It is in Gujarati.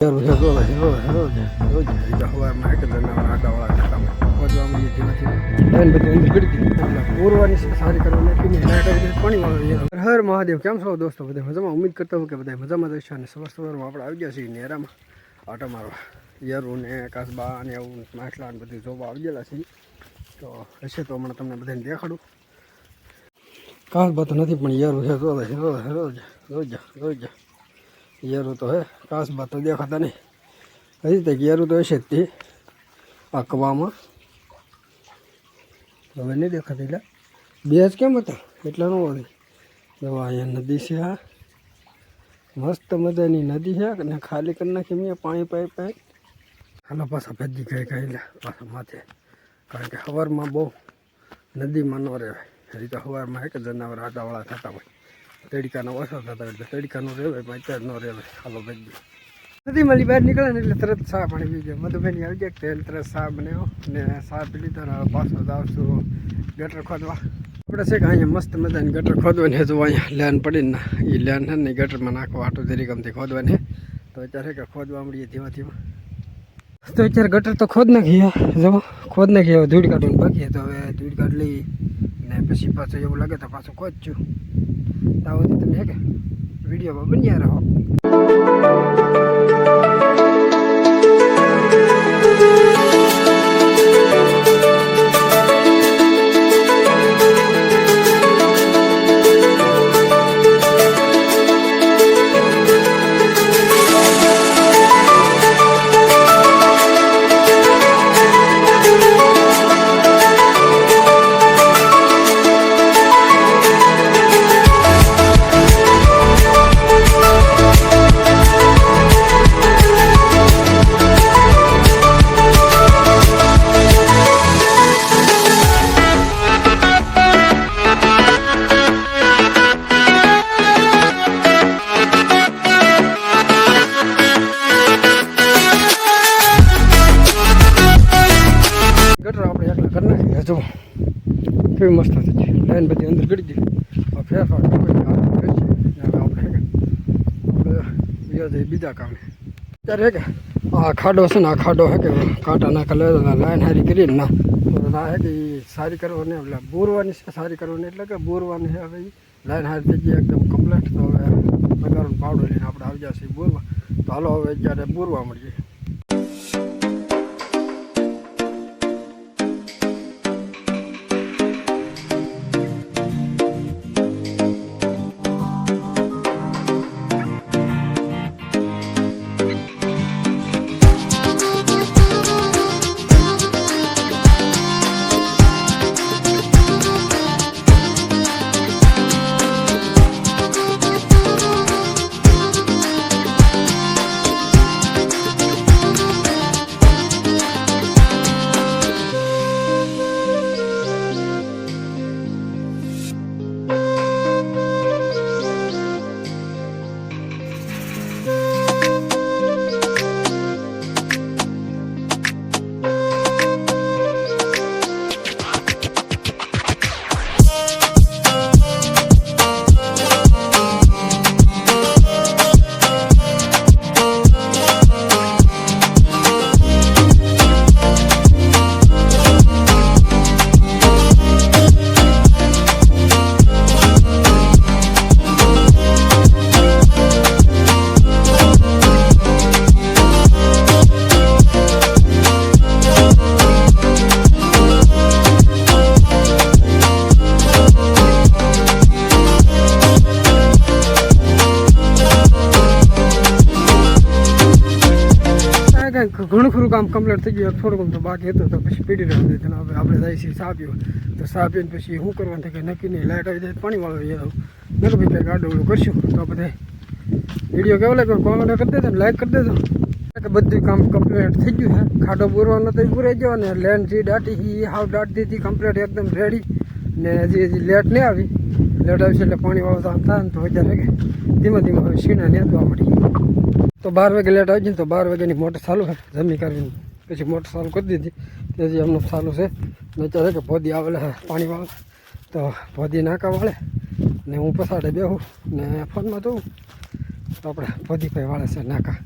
રોજ રોજ રોજ રોજ સવારમાં એક જણા આડાવાળા ખાતામાં પહોંચવામાં એ ધીમે ધીમે એને બધી અંદર કરી દીધી એટલે પૂરવાની છે સારી કરવાની પીને લાઈટ આવી જાય પાણી વાળો હર મહાદેવ કેમ છો દોસ્તો બધા મજામાં ઉમ્મીદ કરતો હું કે બધા મજામાં જઈશું અને સવાર સવારમાં આપણે આવી ગયા છીએ નેરામાં આટો મારવા યરું ને કાસબા ને એવું માટલા ને બધું જોવા આવી ગયેલા છીએ તો હશે તો હમણાં તમને બધાને દેખાડું કાસબા તો નથી પણ યરું છે રોજ રોજ રોજ રોજ રોજ યારું તો હે કાસબા તો દેખાતા નહીં. હજી તક યારું તો હશે જ તે આંકવામાં હવે નહીં દેખાતી એટલે. બે જ કેમ હતા? એટલા ન વળી. દવા અહીંયા નદી છે આ. મસ્ત મજાની નદી છે અને ખાલી કરી નાખી મેં પાણી પાઈ પાઈ. હાલો પાછા ભેજી ગઈ ગયેલા પાછા માથે. કારણ કે સવારમાં બહુ નદીમાં ન રહેવાય. હજી તો સવારમાં એક જનાવર આટાવાળા થતા હોય. તડકાનો ઓછો થતા એટલે તડકાનો અત્યારે ન રહેવાય. હાલો ભેજી નદી મળી બહાર નીકળે ને એટલે તરત સા પાણી પી ગયો. મધુબેની આવી ગયા તેલ, તરત સા બનાવ્યો ને સા પી લીધો ને પાછો આવશું ગટર ખોદવા. આપણે છે કે અહીંયા મસ્ત મજાની ગટર ખોદવાની હજુ અહીંયા લેન પડીને એ લેન છે ને ગટરમાં નાખવા આટો ગમતી ખોદવાની. તો અત્યારે કે ખોદવા મળીએ ધીમા ધીમા. તો અત્યારે ગટર તો ખોદ નાખી જો ખોદ નાખી હવે ધૂળ કાઢવાનું બાકી તો હવે ધૂળ કાઢ લઈ ને પછી પાછું એવું લાગે તો પાછું ખોદશું. તો આવો તો તમે હે કે વિડીયોમાં બન્યા રહો. એકલા કરી નાખીએ જો, કેવી મસ્ત હતી. લાઈન બધી અંદર કરી ગઈ. હવે ફેરફાર ને હવે આપણે બીજા કામે અત્યારે કે, આ ખાડો છે ને, આ ખાડો હે કે, કાંટા નાખા, લે લાઈન હારી કરીને ના હે કે એ સારી કરવાની, એટલે બોરવાની છે, સારી કરવાની, એટલે કે બોરવાની છે. હવે લાઈન હારી થઈ ગઈ, એકદમ કમ્પ્લેટ તો હવે પગારનો પાવડો લઈને આપણે આવી જશે બોરવા. તો હાલો, હવે જ્યારે બોરવા મળીએ. ઘણું ખરું કામ કમ્પ્લીટ થઈ ગયું. થોડું બાકી હતું તો પછી પીડી રહ્યું હતું હવે આપણે જાય છીએ સા પીવો તો સા પીને પછી શું કરવાનું થાય કે નક્કી નહીં. લાઇટ આવી જાય પાણી વાળો જાય મેં ભાઈ કંઈક આડોળું કરશું. તો બધા વીડિયો કેવો લાગ્યો કોમેન્ટ કરી દેજો લાઈક કરી દેજો. કે બધું કામ કમ્પ્લીટ થઈ ગયું છે. ખાડો પૂરવા તો પૂરાઈ ગયો અને લેન્ડ જે દાટી એ હાવ દાટી હતી કમ્પ્લીટ એકદમ રેડી ને હજી હજી લેટ નહીં આવી. આવશે એટલે પાણી વાવતા હતા ને તો કે ધીમે ધીમે હવે સીણા નેતવા મળી તો બાર વાગે લેટ આવી જાય તો બાર વાગ્યાની મોટર ચાલુ છે. જમી કરીને પછી મોટર ચાલુ કરી દીધી. તેથી એમનું ચાલુ છે. અત્યારે કે ભોદી આવેલે પાણી વાળે. તો ભોદી નાકા વાળે. ને હું પસાડે બેહું ને ફોનમાં જોઉં. તો આપણે ભોદી ભાઈ વાળે છે નાકા.